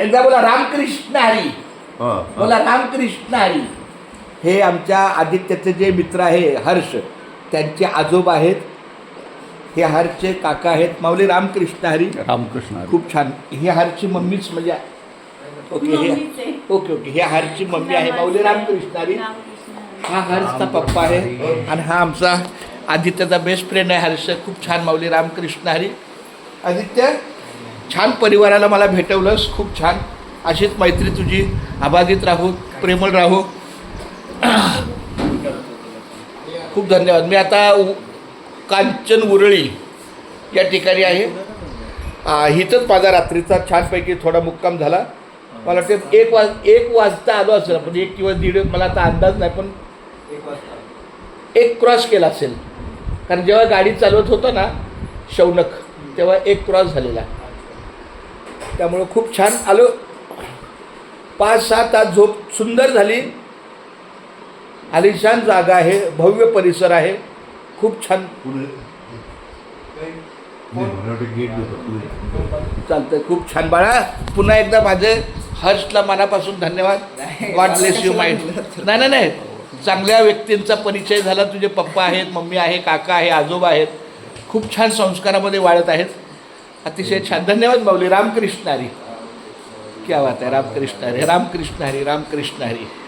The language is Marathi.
एकदा बोला रामकृष्ण हरी. बोला. रामकृष्ण हरी. हे आमच्या आदित्याचे जे मित्र आहे हर्ष त्यांचे आजोबा आहेत. हे हर्षचे काका आहेत. माऊली रामकृष्ण हरी. रामकृष्ण हरी. खूप छान. ही हरची मम्मीच म्हणजे ओके हे. Okay okay. हे हरची मम्मी आहे. माऊली रामकृष्ण हरी. हा हर्षचा पप्पा आहे. आणि हा आमचा आदित्यचा बेस्ट फ्रेंड आहे हर्ष. खूप छान माऊली रामकृष्ण हरी. आदित्य छान परिवाराला मला भेटवलंस खूप छान. अशीच मैत्री तुझी. अबाधित राहू प्रेमळ राहू. खूप धन्यवाद. मी आता उ- कांचन उरळी या ठिकाणी आहे. इथंच माझा रात्रीचा छानपैकी थोडा मुक्काम झाला. मला वाटते एक वाज एक वाजता आलो असेल. आपण एक किंवा दीड मला आता अंदाज नाही पण एक क्रॉस केला असेल. कारण जेव्हा गाडी चालवत होतो ना शौनक तेव्हा एक क्रॉस झालेला. त्यामुळं खूप छान आलो. पाच सहा तास झोप सुंदर झाली. आलिशान जागा आहे भव्य परिसर आहे. खूप छान. चालतंय खूप छान. बाळा पुन्हा एकदा माझे हर्षला मनापासून धन्यवाद. गॉड ब्लेस यू माइंड नाही नाही नाही. चांगल्या व्यक्तींचा परिचय झाला. तुझे पप्पा आहेत मम्मी आहे काका आहे आजोबा आहेत. खूप छान संस्कारामध्ये वाढत आहेत. अतिशय छान. धन्यवाद माऊली. रामकृष्ण हरी. क्या बात आहे. रामकृष्ण हरी. रामकृष्ण हरी. रामकृष्ण हरी.